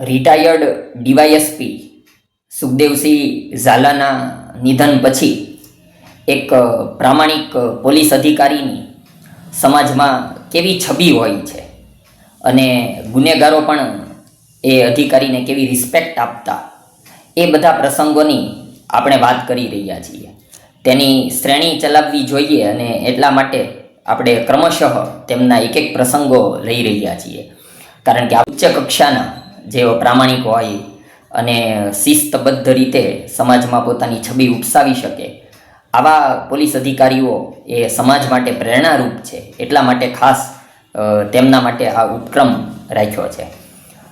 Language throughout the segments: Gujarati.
રિટાયર્ડ ડીવાયએસપી સુખદેવસિંહ ઝાલાના નિધન પછી એક પ્રામાણિક પોલીસ અધિકારીની સમાજમાં કેવી છબી હોય છે અને ગુનેગારો પણ એ અધિકારીને કેવી રિસ્પેક્ટ આપતા એ બધા પ્રસંગોની આપણે વાત કરી રહ્યા છીએ. તેની શ્રેણી ચલાવવી જોઈએ અને એટલા માટે આપણે ક્રમશઃ તેમના એક એક પ્રસંગો લઈ રહ્યા છીએ. કારણ કે ઉચ્ચ કક્ષાના જેઓ પ્રામાણિક હોય અને શિસ્તબદ્ધ રીતે સમાજમાં પોતાની છબી ઉપસાવી શકે, આવા પોલીસ અધિકારીઓ એ સમાજ માટે પ્રેરણારૂપ છે. એટલા માટે ખાસ તેમના માટે આ ઉપક્રમ રાખ્યો છે.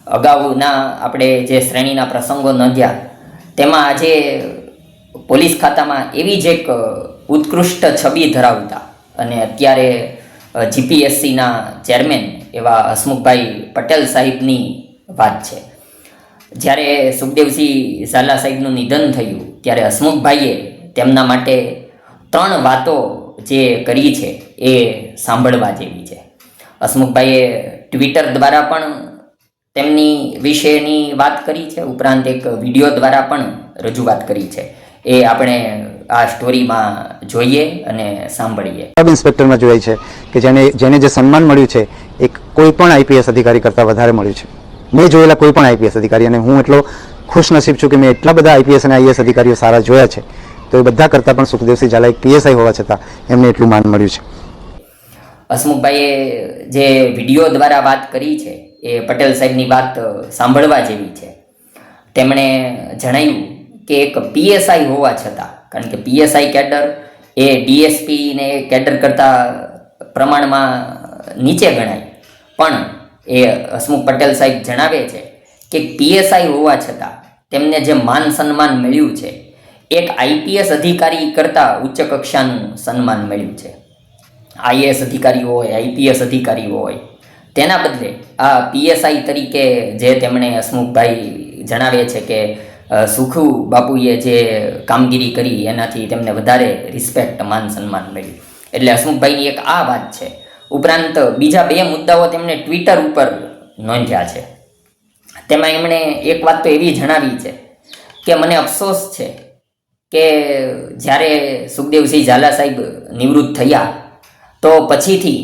અગાઉના આપણે જે શ્રેણીના પ્રસંગો નોંધ્યા, તેમાં આજે પોલીસ ખાતામાં એવી જ એક ઉત્કૃષ્ટ છબી ધરાવતા અને અત્યારે જીપીએસસીના ચેરમેન એવા હસમુખભાઈ પટેલ સાહેબની વાત છે. જ્યારે સુખદેવસિંહ ઝાલા સાહેબનું નિધન થયું, ત્યારે હસમુખભાઈએ તેમના માટે ત્રણ વાતો જે કરી છે એ સાંભળવા જેવી છે. હસમુખભાઈએ ટ્વિટર દ્વારા પણ તેમની વિશેની વાત કરી છે, ઉપરાંત એક વીડિયો દ્વારા પણ રજૂઆત કરી છે. એ આપણે આ સ્ટોરીમાં જોઈએ અને સાંભળીએ. સબ ઇન્સ્પેક્ટરમાં જોઈ છે કે જેને જેને જે સન્માન મળ્યું છે એ કોઈ પણ આઈપીએસ અધિકારી કરતાં વધારે મળ્યું છે. મેં જોયેલા કોઈ પણ આઈપીએસ અધિકારી અને હું એટલો ખુશનસીબ છું કે મેં એટલા બધા આઈપીએસ અને આઈએસ અધિકારીઓ સારા જોયા છે. તો એ બધા કરતાં પણ સુખદેવસિંહ ઝાલા એક પીએસઆઈ હોવા છતાં એમને એટલું માન મળ્યું છે. હસમુખભાઈએ જે વીડિયો દ્વારા વાત કરી છે, એ પટેલ સાહેબની વાત સાંભળવા જેવી છે. તેમણે જણાવ્યું કે એક પીએસઆઈ હોવા છતાં, કારણ કે પીએસઆઈ કેડર એ ડીએસપીને કેડર કરતાં પ્રમાણમાં નીચે ગણાય. પણ એ હસમુખ પટેલ સાહેબ જણાવે છે કે પીએસઆઈ હોવા છતાં તેમને જે માન સન્માન મળ્યું છે, એક આઈપીએસ અધિકારી કરતાં ઉચ્ચ કક્ષાનું સન્માન મળ્યું છે. આઈએએસ અધિકારીઓ હોય આઈપીએસ અધિકારીઓ હોય, તેના બદલે આ પીએસઆઈ તરીકે જે તેમણે હસમુખભાઈ જણાવે છે કે સુખુ બાપુએ જે કામગીરી કરી એનાથી તેમને વધારે રિસ્પેક્ટ માન સન્માન મળ્યું. એટલે હસમુખભાઈની એક આ વાત છે. ઉપરાંત બીજા બે મુદ્દાઓ તેમણે ટ્વિટર ઉપર નોંધ્યા છે. તેમાં એમણે એક વાત તો એવી જણાવી છે કે મને અફસોસ છે કે જ્યારે સુખદેવસિંહ ઝાલા સાહેબ નિવૃત્ત થયા, તો પછીથી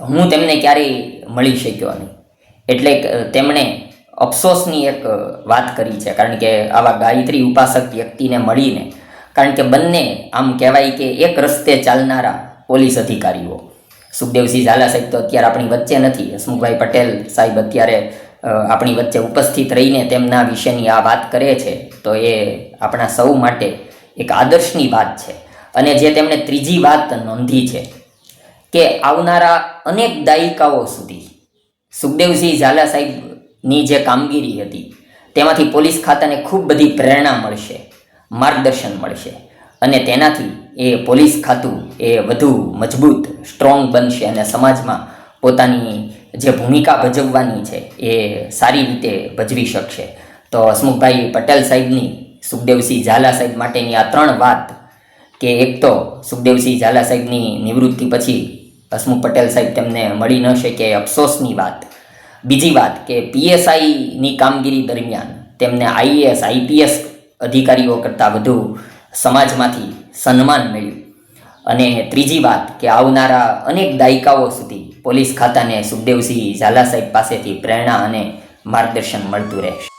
હું તેમને ક્યારેય મળી શક્યો નહીં. એટલે તેમણે અફસોસની એક વાત કરી છે, કારણ કે આવા ગાયત્રી ઉપાસક વ્યક્તિને મળીને, કારણ કે બંને આમ કહેવાય કે એક રસ્તે ચાલનારા પોલીસ અધિકારીઓ. સુખદેવસિંહ ઝાલા સાહેબ તો અત્યારે આપણી વચ્ચે નથી. હસમુખભાઈ પટેલ સાહેબ અત્યારે આપણી વચ્ચે ઉપસ્થિત રહીને તેમના વિશેની આ વાત કરે છે. તો એ આપણા સૌ માટે એક આદર્શની વાત છે. અને જે તેમણે ત્રીજી વાત નોંધી છે કે આવનારા અનેક દાયકાઓ સુધી સુખદેવસિંહ ઝાલા સાહેબની જે કામગીરી હતી, તેમાંથી પોલીસ ખાતાને ખૂબ બધી પ્રેરણા મળશે, માર્ગદર્શન મળશે. અને તેનાથી એ પોલીસ ખાતું એ વધુ મજબૂત, સ્ટ્રોંગ બનશે અને સમાજમાં પોતાની જે ભૂમિકા ભજવવાની છે એ સારી રીતે ભજવી શકશે. તો હસમુખભાઈ પટેલ સાહેબની, સુખદેવસિંહ ઝાલા સાહેબ માટેની આ ત્રણ વાત કે એક તો સુખદેવસિંહ ઝાલા સાહેબની નિવૃત્તિ પછી હસમુખ પટેલ સાહેબ તેમને મળી ન શકે અફસોસની વાત. બીજી વાત કે પીએસઆઈની કામગીરી દરમિયાન તેમને આઈએએસ, આઈપીએસ અધિકારીઓ કરતાં વધુ સમાજમાંથી સન્માન મળ્યું. અને ત્રીજી વાત કે આવનારા અનેક દાયકાઓ સુધી પોલીસ ખાતાને સુખદેવસિંહ ઝાલા સાહેબ પાસેથી પ્રેરણા અને માર્ગદર્શન મળતું રહેશે.